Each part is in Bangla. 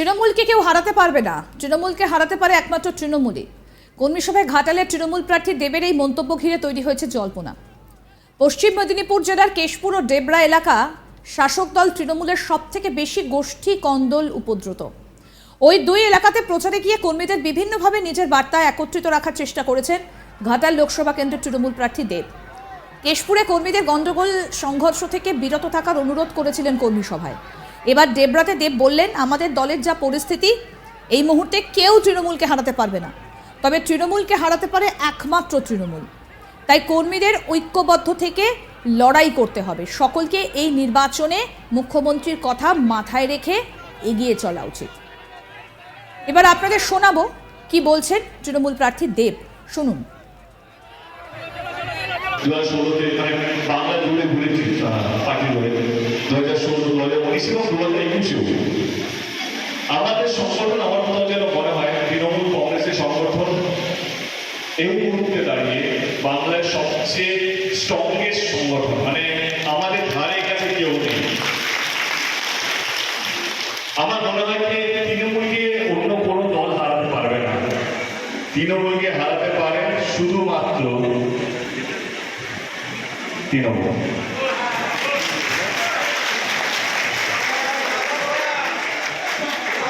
তৃণমূলকে কেউ হারাতে পারবে না। তৃণমূলকে হারাতে পারে একমাত্র তৃণমূলই। কর্মী সভায় ঘাটালের তৃণমূল প্রার্থী দেবের এই মন্তব্য ঘিরে তৈরি হয়েছে জল্পনা। পশ্চিম মেদিনীপুর জেলার কেশপুর ও ডেবরা এলাকা শাসক দল তৃণমূলের সব থেকে বেশি গোষ্ঠী কন্দল উপদ্রুত। ওই দুই এলাকাতে প্রচারে গিয়ে কর্মীদের বিভিন্নভাবে নিজের বার্তা একত্রিত রাখার চেষ্টা করেছেন ঘাটাল লোকসভা কেন্দ্রের তৃণমূল প্রার্থী দেব। কেশপুরে কর্মীদের গন্ডগোল সংঘর্ষ থেকে বিরত থাকার অনুরোধ করেছিলেন কর্মী সভায়। এবার দেবরাতে দেব বললেন, আমাদের দলের যা পরিস্থিতি, এই মুহূর্তে কেউ তৃণমূলকে হারাতে পারবে না। তবে তৃণমূলকে হারাতে পারে একমাত্র তৃণমূল। তাই কর্মীদের ঐক্যবদ্ধ থেকে লড়াই করতে হবে। সকলকে এই নির্বাচনে মুখ্যমন্ত্রীর কথা মাথায় রেখে এগিয়ে চলা উচিত। এবার আপনাদের শোনাবো কি বলছেন তৃণমূল প্রার্থী দেব। শুনুন। বাংলা জুড়ে ঘুরেছি পার্টি দু হাজার ষোলো দু হাজার উনিশ এবং দু হাজার একুশেও আমাদের সংগঠন আমার কোথাও যেন মনে হয় তৃণমূল কংগ্রেসের সংগঠন এই মুহূর্তে দাঁড়িয়ে বাংলার সবচেয়ে স্ট্রংগেস্ট সংগঠন মানে আমাদের ধারে কাছে কেউ নেই আমার মনে হয় যে তৃণমূলকে অন্য কোনো দল হারাতে পারবে না তৃণমূলকে হারাতে পারে শুধুমাত্র তৃণমূল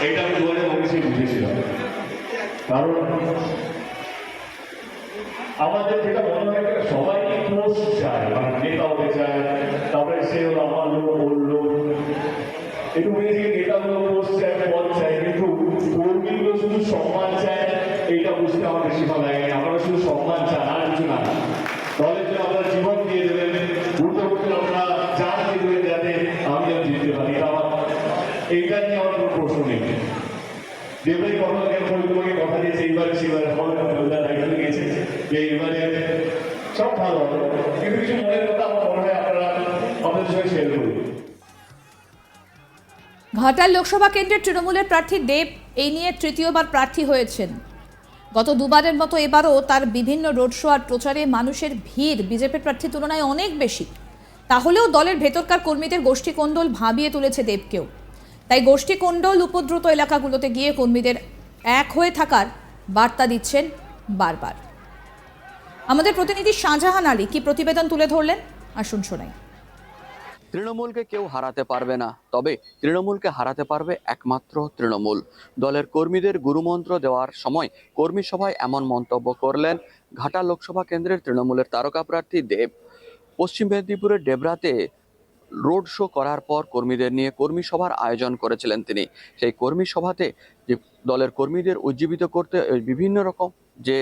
এইটা আমি দু হাজার বুঝেছিলাম। কারণ আমাদের যেটা মনে হয় সবাই পোস্ট চায় মানে নেতা হতে চায় তারপরে সে হলো আমার লোক, ওর লোক। একটু বুঝেছি নেতা হলো পোস্ট চায় পদ চায় কিন্তু কর্মীগুলো শুধু সম্মান চায় এইটা বুঝতে আমার বেশি ভালো লাগেনি আমরা শুধু সম্মান চান আর কিছু না। ঘাটাল লোকসভা কেন্দ্রের তৃণমূলের প্রার্থী দেব, এই নিয়ে তৃতীয়বার প্রার্থী হয়েছেন। গত দুবারের মতো এবারও তার বিভিন্ন রোড শো আর প্রচারে মানুষের ভিড় বিজেপির প্রার্থীর তুলনায় অনেক বেশি। তাহলেও দলের ভেতরকার কর্মীদের গোষ্ঠী কোন্দল ভাবিয়ে তুলেছে দেবকেও। তাই গোষ্ঠী কোন্দল উপদ্রুত এলাকাগুলোতে গিয়ে কর্মীদের এক হয়ে থাকার বার্তা দিচ্ছেন বারবার। আমাদের প্রতিনিধি শাহজাহান আলী কি প্রতিবেদন তুলে ধরলেন? আসুন শোনাই। তৃণমূলকে কেউ হারাতে পারবে না, তবে তৃণমূলকে হারাতে পারবে একমাত্র তৃণমূল। দলের কর্মীদের গুরুমন্ত্র দেওয়ার সময় কর্মী সভায় এমন মন্তব্য করলেন ঘাটা লোকসভা কেন্দ্রের তৃণমূলের তারকা প্রার্থী দেব। পশ্চিম মেদিনীপুরের ডেবরাতে রোড শো করার পর কর্মীদের নিয়ে কর্মী সভার আয়োজন করেছিলেন তিনি। সেই কর্মী সভাতে যে দলের কর্মীদের উজ্জীবিত করতে বিভিন্ন রকম যে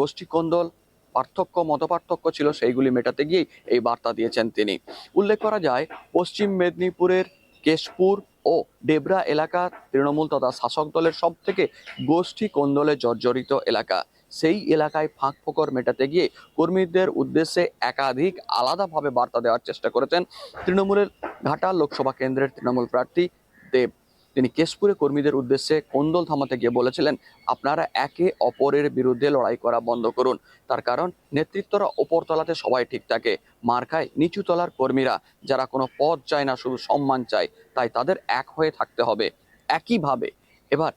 গোষ্ঠী কোন্দল, পার্থক্য, মতপার্থক্য ছিল সেইগুলি মেটাতে গিয়েই এই বার্তা দিয়েছেন তিনি। উল্লেখ করা যায়, পশ্চিম মেদিনীপুরের কেশপুর ও ডেবরা এলাকা তৃণমূল তথা শাসক দলের সব থেকে গোষ্ঠী কোন্দলে জর্জরিত এলাকা। সেই এলাকায় ফাঁক ফোকর মেটাতে গিয়ে কর্মীদের উদ্দেশ্যে একাধিক আলাদাভাবে বার্তা দেওয়ার চেষ্টা করেছেন তৃণমূলের ঘাটা লোকসভা কেন্দ্রের তৃণমূল প্রার্থী দেব। তিনি কেশপুরে কর্মীদের উদ্দেশ্যে কোন্দল থামাতে গিয়ে বলেছিলেন, আপনারা একে অপরের বিরুদ্ধে লড়াই করা বন্ধ করুন। তার কারণ, নেতৃত্বরা ওপরতলাতে সবাই ঠিক থাকে। মার খায় নিচু তলার কর্মীরা, যারা কোনো পদ চায় না, শুধু সম্মান চায়। তাই তাদের এক হয়ে থাকতে হবে। একইভাবে, এবার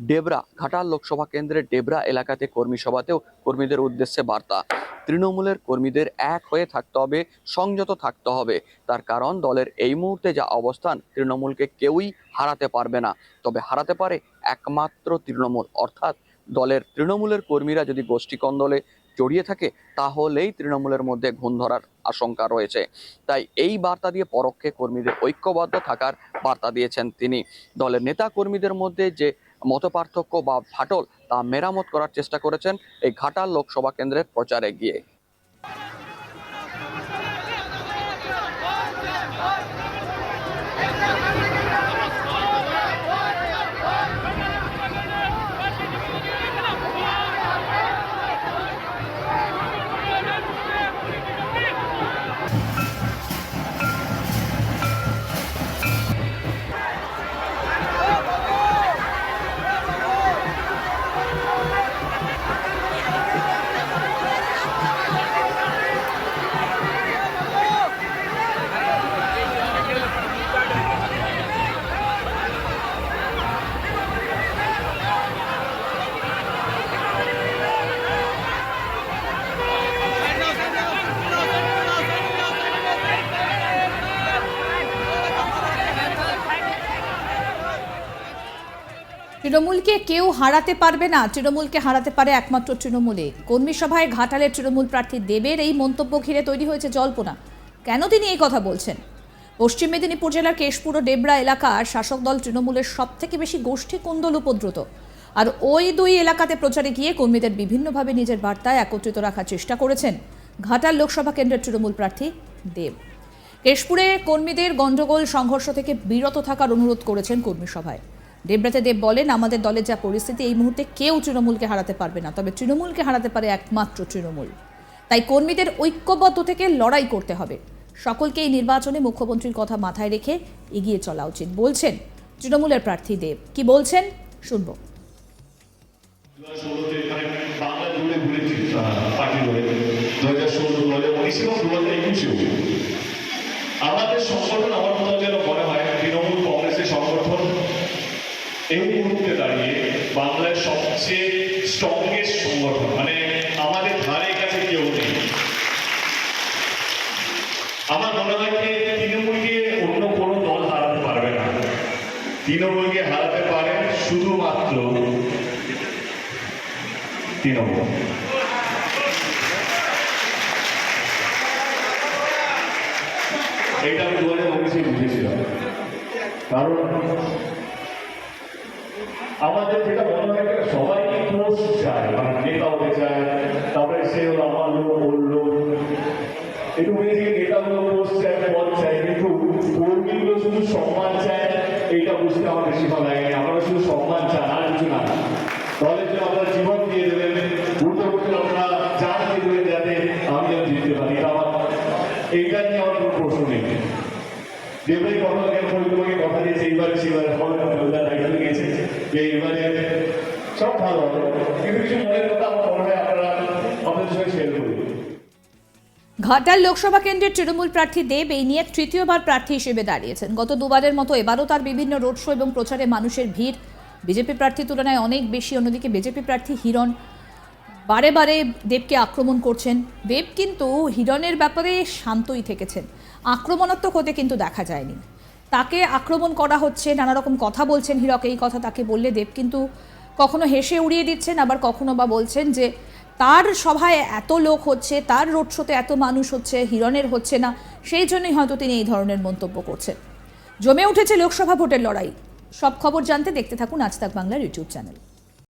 ডেবরা ঘাটাল লোকসভা কেন্দ্রের ডেবরা এলাকাতে কর্মী সভাতেও কর্মীদের উদ্দেশ্যে বার্তা। তৃণমূলের কর্মীদের এক হয়ে থাকতে হবে, সংযত থাকতে হবে। তার কারণ, দলের এই মুহূর্তে যা অবস্থান তৃণমূলকে কেউই হারাতে পারবে না। তবে হারাতে পারে একমাত্র তৃণমূল। অর্থাৎ দলের তৃণমূলের কর্মীরা যদি গোষ্ঠী কন্দলে জড়িয়ে থাকে, তাহলেই তৃণমূলের মধ্যে ঘুণ ধরার আশঙ্কা রয়েছে। তাই এই বার্তা দিয়ে পরোক্ষে কর্মীদের ঐক্যবদ্ধ থাকার বার্তা দিয়েছেন তিনি। দলের নেতা কর্মীদের মধ্যে যে মতপার্থক্য বা ফাটল তা মেরামত করার চেষ্টা করেছেন এই ঘাটাল লোকসভা কেন্দ্রের প্রচারে গিয়ে। তৃণমূলকে কেউ হারাতে পারবে না, তৃণমূলকে হারাতে পারে একমাত্র তৃণমূলে। কর্মী সভায় ঘাটালের তৃণমূল প্রার্থী দেবের এই মন্তব্য ঘিরে তৈরি হয়েছে জল্পনা। কেন তিনি এই কথা বলছেন? পশ্চিম মেদিনীপুর জেলার কেশপুর ও ডেবরা এলাকার শাসক দল তৃণমূলের সব থেকে বেশি গোষ্ঠী কুন্দল উপদ্রুত। আর ওই দুই এলাকাতে প্রচারে গিয়ে কর্মীদের বিভিন্নভাবে নিজের বার্তায় একত্রিত রাখার চেষ্টা করেছেন ঘাটাল লোকসভা কেন্দ্রের তৃণমূল প্রার্থী দেব। কেশপুরে কর্মীদের গণ্ডগোল, সংঘর্ষ থেকে বিরত থাকার অনুরোধ করেছেন কর্মী সভায়। দেবব্রতে দেব বলেন, আমাদের দলের যা পরিস্থিতি, এই মুহূর্তে কেউ তৃণমূলকে হারাতে পারবে না, তবে তৃণমূলকে হারাতে পারে একমাত্র তৃণমূল। তাই কর্মীদের ঐক্যবদ্ধ থেকে লড়াই করতে হবে। সকলকে এই নির্বাচনে মুখ্যমন্ত্রীর কথা মাথায় রেখে এগিয়ে চলা উচিত, বলছেন তৃণমূলের প্রার্থী দেব। কি বলছেন? শুনব। দু হাজার ষোলোতে এখানে বাংলা এই মুহূর্তে দাঁড়িয়ে বাংলার সবচেয়ে স্ট্রংগেস্ট সংগঠন। মানে আমাদের ধারে কাছে কেউ নেই। আমার মনে হয় যে তৃণমূলকে অন্য কোনো দল হারাতে পারবে না। তৃণমূলকে হারাতে পারে শুধুমাত্র তৃণমূল। এটা আমি দু হাজার উনিশে বুঝেছিলাম। কারণ আমাদের যেটা মনে হয় যে সবাই পোস্ট চায় মানে নেতা হতে চায় তারপরে সে হলো আমার লোক ওর লোক একটু বুঝেছি নেতা হলো পোস্ট চায় পদ চায় কিন্তু কর্মীগুলো শুধু সম্মান চায় এইটা বুঝতে আমার বেশি ভালো লাগেনি আপনারা শুধু সম্মান চান, আর কিছু না। দলের জন্য আপনারা জীবন দিয়ে দেবেন ঘুরতে আপনারা চান দিয়ে দেবেন যাতে আমি যেন জিততে পারি। আমার এইটা নিয়ে আমার কোনো প্রশ্ন নেই। দেবরাই কথা তোমাকে কথা দিয়েছে, এইবারে সেবারে হবে ওদের দায়িত্ব নিয়েছে যে এইবারে সব ভালো হবে। কিন্তু কিছু মনের কথা আমার মনে হয় আপনারা আপনাদের সঙ্গে শেয়ার করবেন ঘাটাল লোকসভা কেন্দ্রের তৃণমূল প্রার্থী দেব এই নিয়ে তৃতীয়বার প্রার্থী হিসেবে দাঁড়িয়েছেন। গত দুবারের মতো এবারও তার বিভিন্ন রোড শো এবং প্রচারে মানুষের ভিড়। বিজেপি প্রার্থীর তুলনায় অনেক বেশি, অন্যদিকে বিজেপি প্রার্থী হিরণ বারে বারে দেবকে আক্রমণ করছেন। দেব কিন্তু হিরণের ব্যাপারে শান্তই থেকেছেন। আক্রমণাত্মক হতে কিন্তু দেখা যায়নি। তাকে আক্রমণ করা হচ্ছে নানা রকম কথা বলছেন হীরক, এই কথা তাকে বললে দেব কিন্তু কখনো হেসে উড়িয়ে দিচ্ছেন, আবার কখনো বা বলছেন যে, তার সভায় এত লোক হচ্ছে, তার রোড শোতে এত মানুষ হচ্ছে, হিরণের হচ্ছে না। সেই জন্যই হয়তো তিনি এই ধরনের মন্তব্য করছেন। জমে উঠেছে লোকসভা ভোটের লড়াই। সব খবর জানতে দেখতে থাকুন আজ তাক বাংলার ইউটিউব চ্যানেল।